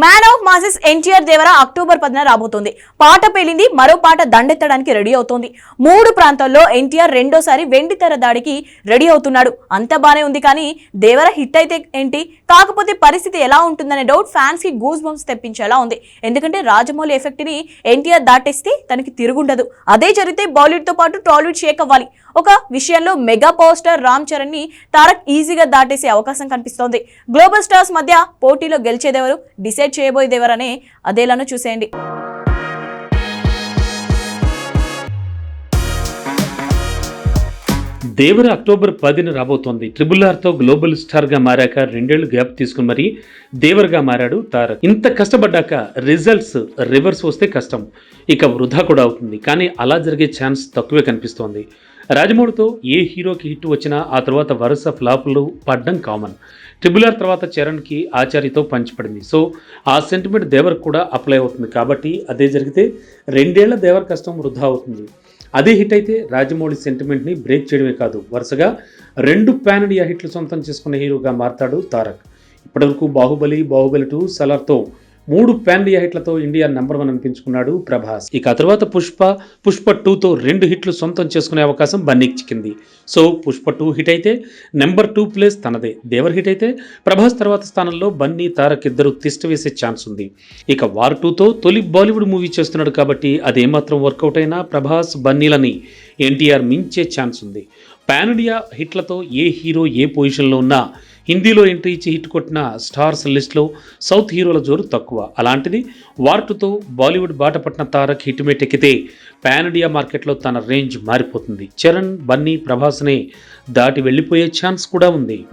Man of masses N T R Devara October పదిన రాబోతోంది. పాట పేలింది మరో పాట దండెత్తడానికి రెడీ అవుతోంది. మూడు ప్రాంతాల్లో ఎన్టీఆర్ రెండోసారి వెండి తెర దాడికి రెడీ అవుతున్నాడు. అంత బానే ఉంది కానీ దేవర హిట్ అయితే ఏంటి? కాకపోతే పరిస్థితి ఎలా ఉంటుందనే డౌట్ ఫ్యాన్స్కి గూస్ బంప్స్ తెప్పించేలా ఉంది. ఎందుకంటే రాజమౌళి ఎఫెక్ట్ని ఎన్టీఆర్ దాటేస్తే తనకి తిరుగుండదు. అదే జరిగితే బాలీవుడ్తో పాటు టాలీవుడ్ షేక్ అవ్వాలి. ఒక విషయంలో మెగా పవర్ స్టార్ రామ్ చరణ్ని తారక్ ఈజీగా దాటేసే అవకాశం కనిపిస్తోంది. గ్లోబల్ స్టార్స్ మధ్య పోటీలో గెలిచేదెవరు? డిసైడ్ చేయబోయేదెవరనే అదేలానో చూసేయండి. దేవర అక్టోబర్ పదిన రాబోతోంది. ట్రిబుల్ ఆర్తో గ్లోబల్ స్టార్గా మారాక రెండేళ్ళు గ్యాప్ తీసుకుని మరీ దేవర్గా మారాడు తారక్. ఇంత కష్టపడ్డాక రిజల్ట్స్ రివర్స్ వస్తే కష్టం. ఇక వృధా కూడా అవుతుంది. కానీ అలా జరిగే ఛాన్స్ తక్కువే కనిపిస్తోంది. రాజమౌళితో ఏ హీరోకి హిట్ వచ్చినా ఆ తర్వాత వరుస ఫ్లాపులు పడ్డం కామన్. ట్రిబుల్ ఆర్ తర్వాత చరణ్కి ఆచార్యతో పంచిపడింది సో ఆ సెంటిమెంట్ దేవర్ కూడా అప్లై అవుతుంది. కాబట్టి అదే జరిగితే రెండేళ్ళ దేవర్ కష్టం వృధా అవుతుంది. అదే హిట్ అయితే రాజమౌళి సెంటిమెంట్ని బ్రేక్ చేయడమే కాదు. వరుసగా రెండు ప్యాన్ ఇండియా హిట్లు సొంతం చేసుకున్న హీరోగా మారతాడు తారక్. ఇప్పటివరకు బాహుబలి బాహుబలి టూ సలార్తో మూడు పాన్ హిట్లతో ఇండియా నెంబర్ వన్ అనిపించుకున్నాడు ప్రభాస్. ఇక తర్వాత పుష్ప పుష్ప టూతో రెండు హిట్లు సొంతం చేసుకునే అవకాశం బన్నీకి చిక్కింది. సో పుష్ప టూ హిట్ అయితే నెంబర్ టూ ప్లేస్ తనదే. దేవర్ హిట్ అయితే ప్రభాస్ తర్వాత స్థానంలో బన్నీ తారక్ ఇద్దరు తిష్ట వేసే ఛాన్స్ ఉంది. ఇక వార్ టూతో తొలి బాలీవుడ్ మూవీ చేస్తున్నాడు కాబట్టి అదేమాత్రం వర్కౌట్ అయినా ప్రభాస్ బన్నీలని ఎన్టీఆర్ మించే ఛాన్స్ ఉంది. పాన్ హిట్లతో ఏ హీరో ఏ పొజిషన్లో ఉన్నా హిందీలో ఎంట్రీ ఇచ్చి హిట్ కొట్టిన స్టార్స్ లిస్ట్లో సౌత్ హీరోల జోరు తక్కువ. అలాంటిది వార్టుతో బాలీవుడ్ బాటపట్న తారక్ హిట్ మేటెక్కితే పాన్ ఇండియా మార్కెట్లో తన రేంజ్ మారిపోతుంది. చరణ్ బన్నీ ప్రభాస్నే దాటి వెళ్ళిపోయే ఛాన్స్ కూడా ఉంది.